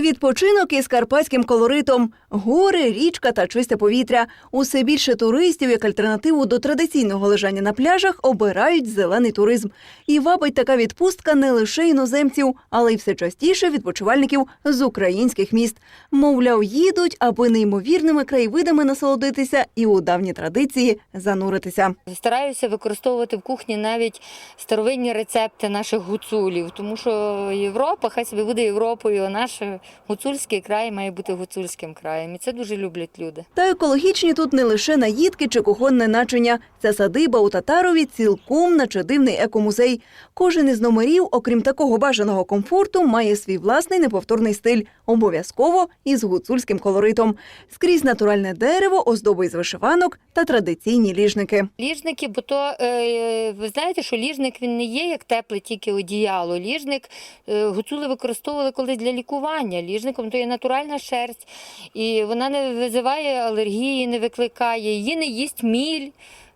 Відпочинок із карпатським колоритом, гори, річка та чисте повітря. Усе більше туристів як альтернативу до традиційного лежання на пляжах обирають зелений туризм. І вабить така відпустка не лише іноземців, але й все частіше відпочивальників з українських міст. Мовляв, їдуть, аби неймовірними краєвидами насолодитися і у давні традиції зануритися. Стараюся використовувати в кухні навіть старовинні рецепти наших гуцулів, тому що Європа, хай собі буде Європою, а наш гуцульський край має бути гуцульським краєм. І це дуже люблять люди. Та екологічні тут не лише наїдки чи кухонне начиня. Ця садиба у Татарові цілком наче дивний екомузей. Кожен із номерів, окрім такого бажаного комфорту, має свій власний неповторний стиль, обов'язково із гуцульським колоритом. Скрізь натуральне дерево, оздоби із вишиванок та традиційні ліжники. Ліжники, бо то е, ви знаєте, що ліжник він не є як тепле тільки одіяло. Ліжник е, гуцули використовували колись для лікування. Ліжником то є натуральна шерсть, і вона не визиває алергії, не викликає, її не їсть міль.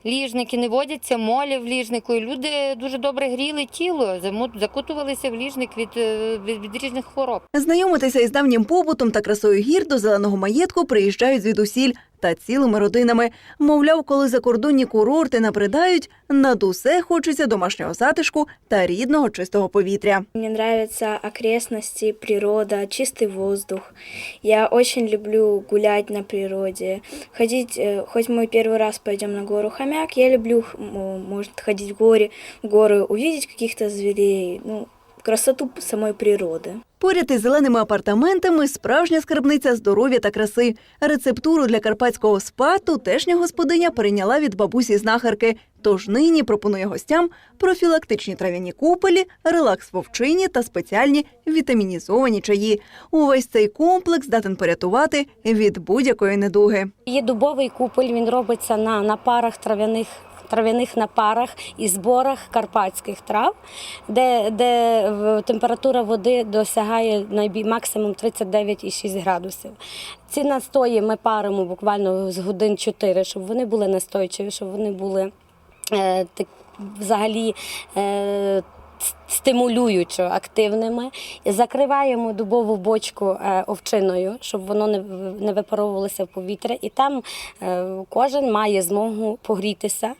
Ліжники не водяться молі в ліжнику. І люди дуже добре гріли тіло, закутувалися в ліжник від, е, від, від різних хвороб. Знайомитися із давнім побутом та красою гір до зеленого маєтку приїжджають звідусіль та цілими родинами. Мовляв, коли закордонні курорти набридають, над усе хочеться домашнього затишку та рідного чистого повітря. Мне нравятся окрестности, природа, чистый воздух. Я очень люблю гулять на природе. Ходить, э, хоть мы первый раз пойдем на гору Хомяк, я люблю, х- м, может, ходить в горы, в горы, увидеть каких-то зверей, ну, красоту самой природы. Поряд із зеленими апартаментами справжня скарбниця здоров'я та краси. Рецептуру для карпатського спа тутешня господиня перейняла від бабусі знахарки. Тож нині пропонує гостям профілактичні трав'яні купелі, релакс вовчині та спеціальні вітамінізовані чаї. Увесь цей комплекс здатен порятувати від будь-якої недуги. Є дубовий купель, він робиться на напарах трав'яних. Трав'яних напарах і зборах карпатських трав, де, де температура води досягає найбі- максимум 39,6 градусів. Ці настої ми паримо буквально з годин 4, щоб вони були настойчиві, щоб вони були е, так, взагалі е, стимулюючо активними. Закриваємо дубову бочку е, овчиною, щоб воно не, випаровувалося в повітря. І там е, кожен має змогу погрітися,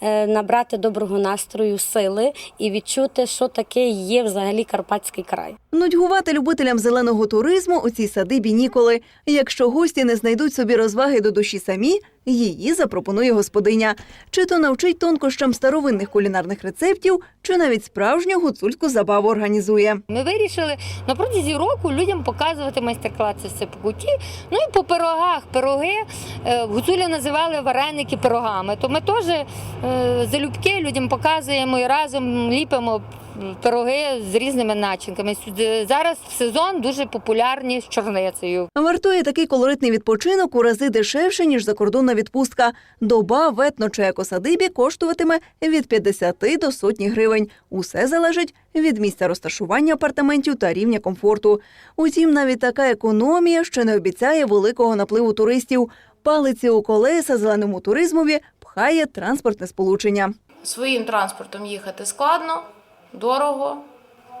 е, набрати доброго настрою, сили і відчути, що таке є взагалі Карпатський край. Нудьгувати любителям зеленого туризму у цій садибі ніколи. Якщо гості не знайдуть собі розваги до душі самі, її запропонує господиня. Чи то навчить тонкощам старовинних кулінарних рецептів, чи навіть справжню гуцульську забаву організує. Ми вирішили на протязі року людям показувати майстер-класи все по куті. Ну і по пирогах. Пироги гуцуля Гуцулі називали вареники пирогами. То ми теж е, залюбки людям показуємо і разом ліпимо пироги з різними начинками. Сюди- Зараз в сезон дуже популярні з чорницею. Вартує такий колоритний відпочинок у рази дешевше, ніж закордонна відпустка. Доба в етно чи екосадибі коштуватиме від 50 до сотні гривень. Усе залежить від місця розташування апартаментів та рівня комфорту. Утім, навіть така економія ще не обіцяє великого напливу туристів. Палиці у колеса зеленому туризмові пхає транспортне сполучення. Своїм транспортом їхати складно, дорого.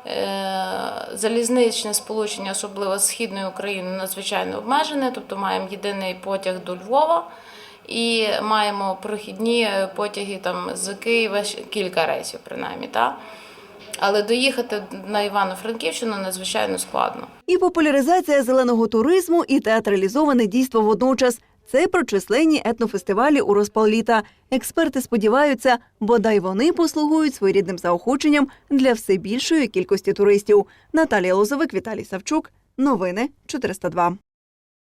Е, Залізничне сполучення, особливо з східної України, надзвичайно обмежене. Тобто маємо єдиний потяг до Львова і маємо прохідні потяги там з Києва кілька рейсів, принаймні. Та? Але доїхати на Івано-Франківщину надзвичайно складно. І популяризація зеленого туризму, і театралізоване дійство водночас. Це про численні етнофестивалі у розпал літа. Експерти сподіваються, бодай вони послугують своєрідним заохоченням для все більшої кількості туристів. Наталія Лозовик, Віталій Савчук. Новини 402.